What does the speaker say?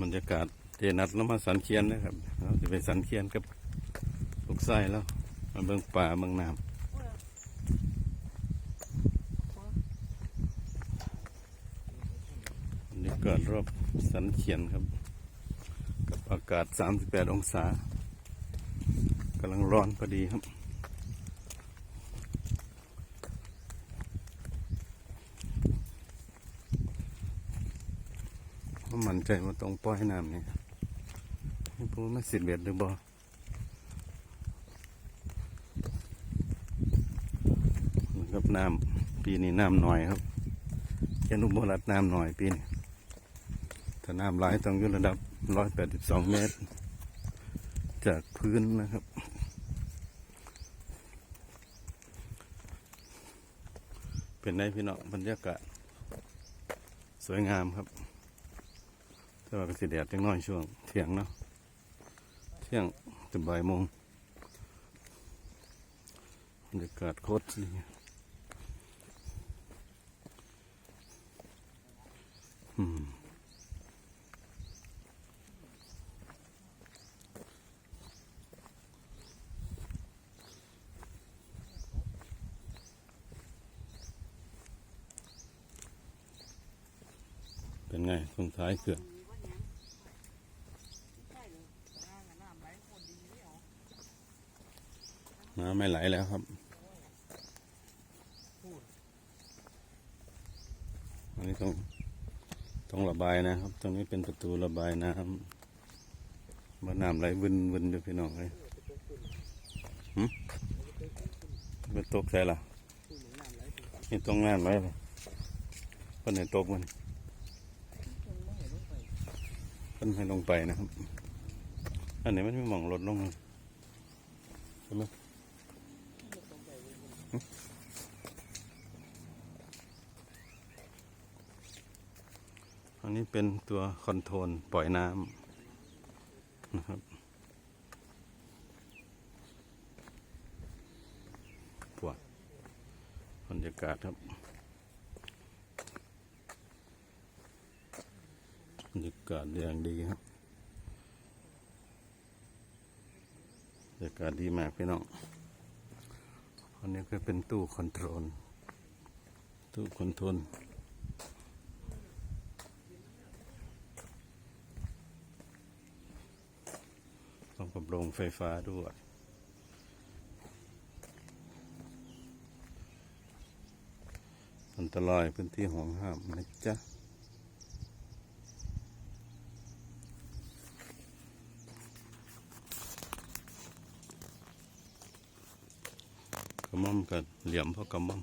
บรรยากาศเจนัดแล้วมาสันเคียนนะครับเราจะไปสันเคียนกับลูกไส้แล้วมาเบิ่งป่าเบิ่งน้ำบรรยากาศรอบสันเคียนครับ กับอากาศ 38 องศากำลังร้อนพอดีครับ มมั่นใจว่าต้องปล่อยน้ำนี่ผมไม่สิเบ็ดหรือบ่กับน้ำปีนี้น้ำหน่อยครับยานุบรัดน้ำหน่อยปีนี้ถ้าน้ำไหลต้องอยู่ระดับร้อยแปดสิบสองเมตร จากพื้นนะครับเป็นไงพี่น้องบรรยากาศสวยงามครับ แต่ว่าก็สิแดดจังน้อยช่วงเที่ยงเนาะเที่ยงถึงบ่ายโมงบรรยากาศโคตรดีอืมเป็นไงตรงท้ายเขื่อน น้ำไม่ไหลแล้วครับอันนี้ต้องต้องระบายนะครับ ตรงนี้เป็นประตูระบายน้ำบ่น้ำไหลวนวนอยู่พี่น้องเลยหืมเป็นตกใช่ล่ะนี่ตรงน้ำไหลเลยคนไหนตกมันคนให้ลงไปนะครับ อันนี้มันไม่มองรถลงเลยใช่ไหม อันนี้เป็นตัวคอนโทรลปล่อยน้ำนะครับปวดบรรยากาศครับบรรยากาศอย่างดีครับบรรยากาศดีมากพี่น้อง อันนี้ก็เป็นตู้คอนโทรล ตู้คอนโทรลต้องกับโรงไฟฟ้าด้วยอันตรายพื้นที่ห่วงห้ามนะจ๊ะ กระม่อมกับเหลี่ยมเพราะกระม่อม